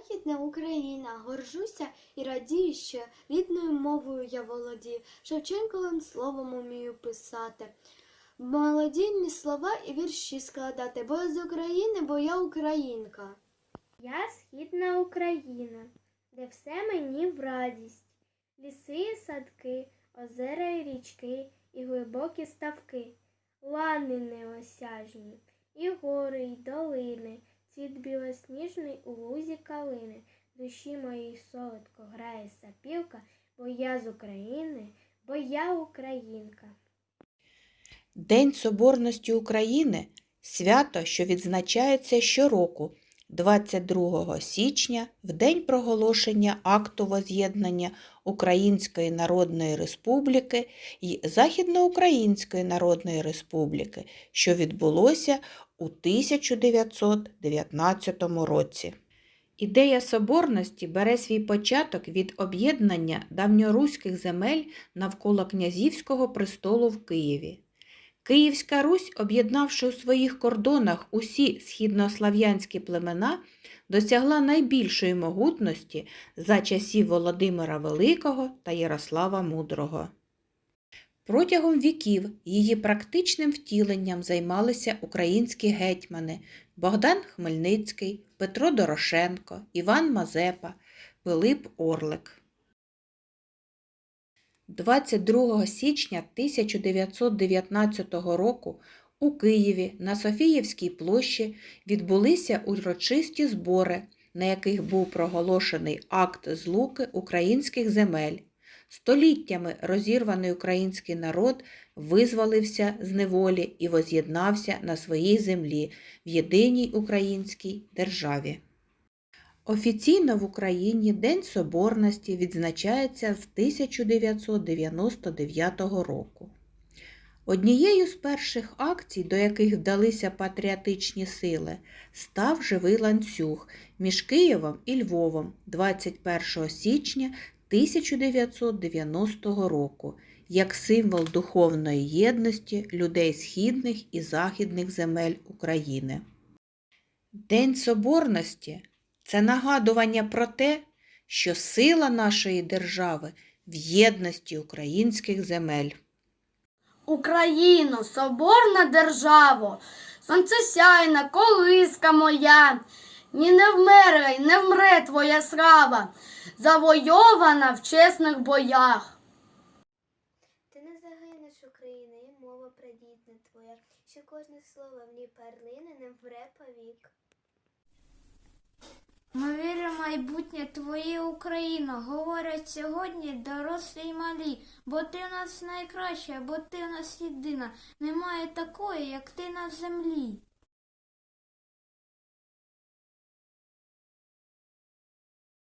Західна Україна, горжуся і радію, що рідною мовою я володію, Шевченковим словом умію писати. Молодільні слова і вірші складати, бо я з України, бо я українка. Я східна Україна, де все мені в радість. Ліси і садки, озера і річки, і глибокі ставки, лани неосяжні, і гори, і долини, цвіт білосніжний у лузі калини. Душі моїй солодко грає сапілка, бо я з України, бо я українка. День Соборності України свято, що відзначається щороку 22 січня в день проголошення акту воз'єднання Української Народної Республіки і Західноукраїнської Народної Республіки, що відбулося у 1919 році. Ідея соборності бере свій початок від об'єднання давньоруських земель навколо князівського престолу в Києві. Київська Русь, об'єднавши у своїх кордонах усі східнослав'янські племена, досягла найбільшої могутності за часів Володимира Великого та Ярослава Мудрого. Протягом віків її практичним втіленням займалися українські гетьмани Богдан Хмельницький, Петро Дорошенко, Іван Мазепа, Пилип Орлик. 22 січня 1919 року у Києві на Софіївській площі відбулися урочисті збори, на яких був проголошений акт злуки українських земель. Століттями розірваний український народ визволився з неволі і воз'єднався на своїй землі в єдиній українській державі. Офіційно в Україні День Соборності відзначається з 1999 року. Однією з перших акцій, до яких вдалися патріотичні сили, став живий ланцюг між Києвом і Львовом 21 січня 1990 року як символ духовної єдності людей східних і західних земель України. День Соборності це нагадування про те, що сила нашої держави в єдності українських земель. Україно, соборна державо, сонцесяйна колиска моя, ні не вмерла й не вмре твоя слава, завойована в чесних боях. Ти не загинеш, Україна, і мова прадідна твоя, що кожне слово в ній перлини не вмре повік. Майбутнє твоє Україно, говорять сьогодні дорослі й малі, бо ти в нас найкраща, бо ти в нас єдина, немає такої, як ти на землі.